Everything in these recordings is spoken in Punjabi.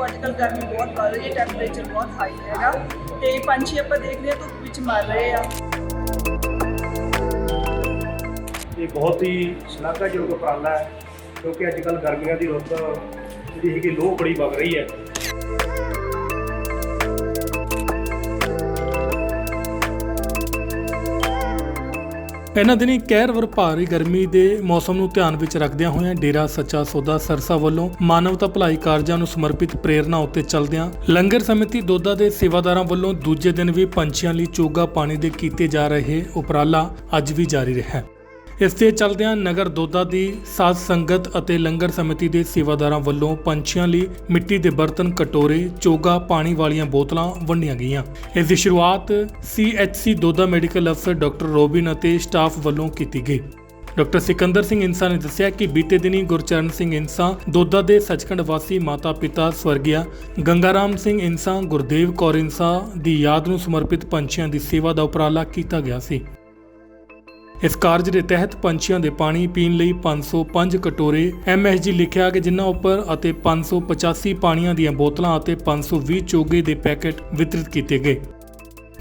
ਦੇਖੋ ਅੱਜ ਕੱਲ ਗਰਮੀ ਬਹੁਤ ਵੱਧ ਰਹੀ ਹੈ ਟੈਂਪਰੇਚਰ ਬਹੁਤ ਹਾਈ ਹੈਗਾ ਤੇ ਪੰਛੀ ਆਪਾਂ ਦੇਖ ਰਹੇ ਹਾਂ, ਧੁੱਪ ਵਿੱਚ ਮਰ ਰਹੇ ਆ। ਇਹ ਬਹੁਤ ਹੀ ਸ਼ਲਾਘਾਯੋਗ ਉਪਰਾਲਾ ਹੈ, ਕਿਉਂਕਿ ਅੱਜ ਕੱਲ ਗਰਮੀਆਂ ਦੀ ਰੁੱਤ ਜਿਹੜੀ ਹੈਗੀ, ਲੋਹ ਬੜੀ ਵਗ ਰਹੀ ਹੈ। ਇਹਨਾਂ ਦਿਨੀ ਕਹਿਰ ਵਰ ਭਾਰੀ ਗਰਮੀ ਦੇ ਮੌਸਮ ਨੂੰ ਧਿਆਨ ਵਿੱਚ ਰੱਖਦਿਆਂ ਹੋਇਆਂ ਡੇਰਾ ਸੱਚਾ ਸੌਦਾ ਸਰਸਾ ਵੱਲੋਂ ਮਾਨਵਤਾ ਭਲਾਈ ਕਾਰਜਾਂ ਨੂੰ ਸਮਰਪਿਤ ਪ੍ਰੇਰਣਾ ਉੱਤੇ ਚੱਲਦਿਆਂ ਲੰਗਰ ਸਮਿਤੀ ਦੋਦਾ ਦੇ ਸੇਵਾਦਾਰਾਂ ਵੱਲੋਂ ਦੂਜੇ ਦਿਨ ਵੀ ਪੰਛੀਆਂ ਲਈ ਚੋਗਾ ਪਾਣੀ ਦੇ ਕੀਤੇ ਜਾ ਰਹੇ ਉਪਰਾਲਾ ਅੱਜ ਵੀ ਜਾਰੀ ਰਿਹਾ ਇਸ ਦੇ ਚਲਦਿਆਂ ਨਗਰ ਦੋਦਾ ਦੀ ਸਾਧ ਸੰਗਤ ਅਤੇ ਲੰਗਰ ਸਮਿਤੀ ਦੇ ਸੇਵਾਦਾਰਾਂ ਵੱਲੋਂ ਪੰਛੀਆਂ ਲਈ ਮਿੱਟੀ ਦੇ ਬਰਤਨ, ਕਟੋਰੇ, ਚੋਗਾ, ਪਾਣੀ ਵਾਲੀਆਂ ਬੋਤਲਾਂ ਵੰਡੀਆਂ ਗਈਆਂ। ਇਸ ਦੀ ਸ਼ੁਰੂਆਤ ਸੀਐਚਸੀ ਦੋਦਾ ਮੈਡੀਕਲ ਅਫਸਰ ਡਾਕਟਰ ਰੋਬਿਨ ਅਤੇ ਸਟਾਫ ਵੱਲੋਂ ਕੀਤੀ ਗਈ। ਡਾਕਟਰ ਸਿਕੰਦਰ ਸਿੰਘ ਇੰਸਾ ਨੇ ਦੱਸਿਆ ਕਿ ਬੀਤੇ ਦਿਨੀ ਗੁਰਚਰਨ ਸਿੰਘ ਇੰਸਾ ਦੋਦਾ ਦੇ ਸੱਚਖੰਡ ਵਾਸੀ ਮਾਤਾ ਪਿਤਾ ਸਵਰਗਿਆ ਗੰਗਾਰਾਮ ਸਿੰਘ ਇੰਸਾ ਗੁਰਦੇਵ ਕੌਰ ਇੰਸਾ ਦੀ ਯਾਦ ਨੂੰ ਸਮਰਪਿਤ ਪੰਛੀਆਂ ਦੀ ਸੇਵਾ ਦਾ ਉਪਰਾਲਾ ਕੀਤਾ ਗਿਆ ਸੀ। ਇਸ ਕਾਰਜ ਦੇ ਤਹਿਤ ਪੰਛੀਆਂ ਦੇ ਪਾਣੀ ਪੀਣ ਲਈ 505 ਕਟੋਰੇ MSG ਲਿਖਿਆ ਕਿ ਜਿਨ੍ਹਾਂ ਉੱਪਰ ਅਤੇ 585 ਪਾਣੀਆਂ ਦੀਆਂ ਬੋਤਲਾਂ ਅਤੇ 520 ਚੋਗੇ ਦੇ ਪੈਕੇਟ ਵਿਤਰਿਤ ਕੀਤੇ ਗਏ।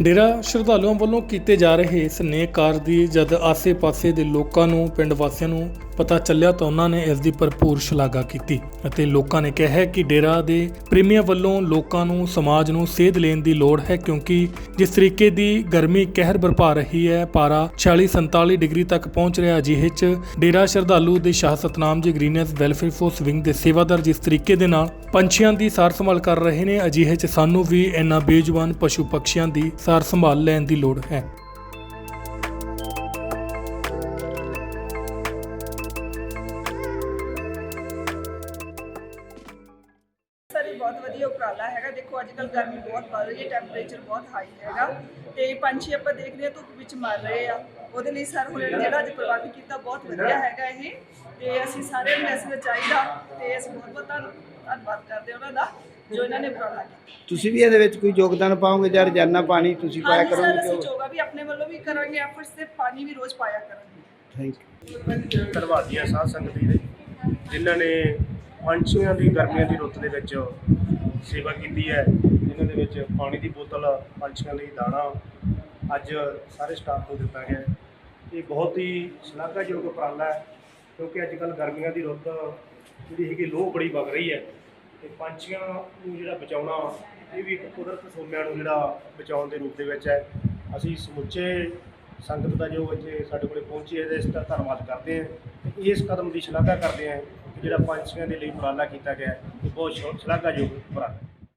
ਡੇਰਾ ਸ਼ਰਧਾਲੂਆਂ ਵੱਲੋਂ ਕੀਤੇ ਜਾ ਰਹੇ ਇਸ ਨੇਕ ਕਾਰਜ ਦੀ ਜਦ ਆਸੇ-ਪਾਸੇ ਦੇ ਲੋਕਾਂ ਨੂੰ, ਪਿੰਡ ਵਾਸੀਆਂ ਨੂੰ ਪਤਾ ਚੱਲਿਆ ਤਾਂ ਉਹਨਾਂ ਨੇ ਇਸ ਦੀ ਭਰਪੂਰ ਸ਼ਲਾਘਾ ਕੀਤੀ ਅਤੇ ਲੋਕਾਂ ਨੇ ਕਿਹਾ ਕਿ ਡੇਰਾ ਦੇ ਪ੍ਰੇਮੀਆਂ ਵੱਲੋਂ ਲੋਕਾਂ ਨੂੰ, ਸਮਾਜ ਨੂੰ ਸੇਧ ਲੈਣ ਦੀ ਲੋੜ ਹੈ ਕਿਉਂਕਿ ਜਿਸ ਤਰੀਕੇ ਦੀ ਗਰਮੀ ਕਹਿਰ ਬਰਪਾ ਰਹੀ ਹੈ, ਪਾਰਾ 40-47 ਡਿਗਰੀ ਤੱਕ ਪਹੁੰਚ ਰਿਹਾ ਅਜਿਹੇ 'ਚ ਡੇਰਾ ਸ਼ਰਧਾਲੂ ਦੇ ਸ਼ਾਹ ਸਤਨਾਮ ਜੀ ਗ੍ਰੀਨੈਸ ਵੈਲਫੇਅਰ ਫੋਰਸ ਵਿੰਗ ਦੇ ਸੇਵਾਦਾਰ ਜਿਸ ਤਰੀਕੇ ਦੇ ਨਾਲ ਪੰਛੀਆਂ ਦੀ ਸਾਰ ਸੰਭਾਲ ਕਰ ਰਹੇ ਨੇ, ਅਜਿਹੇ 'ਚ ਸਾਨੂੰ ਵੀ ਇਹਨਾਂ ਬੇਜੁਬਾਨ ਪਸ਼ੂ ਪੰਛੀਆਂ ਦੀ ਸਾਰ ਸੰਭਾਲ ਲੈਣ ਦੀ ਲੋੜ ਹੈ। ਬਹੁਤ ਵਧੀਆ ਉਪਰਾਲਾ ਹੈਗਾ। ਦੇਖੋ ਅੱਜ ਕੱਲ ਗਰਮੀ ਬਹੁਤ ਵੱਧ ਰਹੀ ਹੈ ਟੈਂਪਰੇਚਰ ਬਹੁਤ ਹਾਈ ਹੈਗਾ। ਤੇ ਪੰਛੀ ਆਪਾਂ ਦੇਖ ਰਹੇ ਹਾਂ ਧੁੱਪ ਵਿੱਚ ਮਰ ਰਹੇ ਆ। ਉਹਦੇ ਲਈ ਸਰ ਹੁਣ ਜਿਹੜਾ ਅੱਜ ਪ੍ਰਬੰਧ ਕੀਤਾ ਬਹੁਤ ਵਧੀਆ ਹੈਗਾ ਇਹ। ਤੇ ਅਸੀਂ ਸਾਰਿਆਂ ਨੂੰ ਇਸ ਵਿੱਚ ਚਾਹੀਦਾ ਤੇ ਅਸੀਂ ਬਹੁਤ ਬਹੁਤ ਧੰਨ- ਧੰਨਵਾਦ ਕਰਦੇ ਹਾਂ ਉਹਨਾਂ ਦਾ ਜੋ ਇਹਨਾਂ ਨੇ ਉਪਰਾਲਾ ਕੀਤਾ। ਤੁਸੀਂ ਵੀ ਇਹਦੇ ਵਿੱਚ ਕੋਈ ਯੋਗਦਾਨ ਪਾਓਗੇ ਜਾਂ ਰੋਜ਼ਾਨਾ ਪਾਣੀ ਤੁਸੀਂ ਪਾਇਆ ਹਾਂਜੀ ਸਰ ਕਰੋਗੇ? ਅਸੀਂ ਜੋ ਯੋਗਾ ਵੀ ਆਪਣੇ ਵੱਲੋਂ ਵੀ ਕਰਾਂਗੇ ਐਫਰਟਸ ਤੇ ਪਾਣੀ ਵੀ ਰੋਜ਼ ਪਾਇਆ ਕਰਾਂਗੇ। ਥੈਂਕ ਯੂ ਧੰਨਵਾਦੀ ਹਾਂ ਸਾਧ ਸੰਗਤ ਜੀ ਦੇ। ਜਿਨ੍ਹਾਂ ਨੇ ਪੰਛੀਆਂ ਦੀ ਗਰਮੀਆਂ ਦੀ ਰੁੱਤ ਦੇ ਵਿੱਚ ਸੇਵਾ ਕੀਤੀ ਹੈ। ਜਿਨ੍ਹਾਂ ਦੇ ਵਿੱਚ ਪਾਣੀ ਦੀ ਬੋਤਲ, ਪੰਛੀਆਂ ਲਈ ਦਾਣਾ ਅੱਜ ਸਾਰੇ ਸਟਾਫ ਨੂੰ ਦਿੱਤਾ ਗਿਆ ਇਹ ਬਹੁਤ ਹੀ ਸ਼ਲਾਘਾਯੋਗ ਉਪਰਾਲਾ ਹੈ, ਕਿਉਂਕਿ ਅੱਜ ਕੱਲ ਗਰਮੀਆਂ ਦੀ ਰੁੱਤ ਜਿਹੜੀ ਹੈਗੀ, ਲੋਹ ਬੜੀ ਵਗ ਰਹੀ ਹੈ ਤੇ ਪੰਛੀਆਂ ਨੂੰ ਜਿਹੜਾ ਬਚਾਉਣਾ, ਇਹ ਵੀ ਇੱਕ ਕੁਦਰਤ ਸੋਮਿਆਂ ਨੂੰ ਜਿਹੜਾ ਬਚਾਉਣ ਦੇ ਰੂਪ ਦੇ ਵਿੱਚ ਹੈ। ਅਸੀਂ ਸਮੁੱਚੇ ਸੰਗਤ ਦਾ ਜੋ ਇੱਥੇ ਸਾਡੇ ਕੋਲੇ ਪਹੁੰਚੀ ਹੈ, ਇਸ ਦਾ ਧੰਨਵਾਦ ਕਰਦੇ ਹਾਂ ਤੇ ਇਸ ਕਦਮ ਦੀ ਸ਼ਲਾਘਾ ਕਰਦੇ ਹਾਂ। ਜਿਹੜਾ ਪੰਛੀਆਂ ਦੇ ਲਈ ਉਪਰਾਲਾ ਕੀਤਾ ਗਿਆ ਹੈ ਬਹੁਤ ਸ਼ਲਾਘਾਯੋਗ ਉਪਰਾਲਾ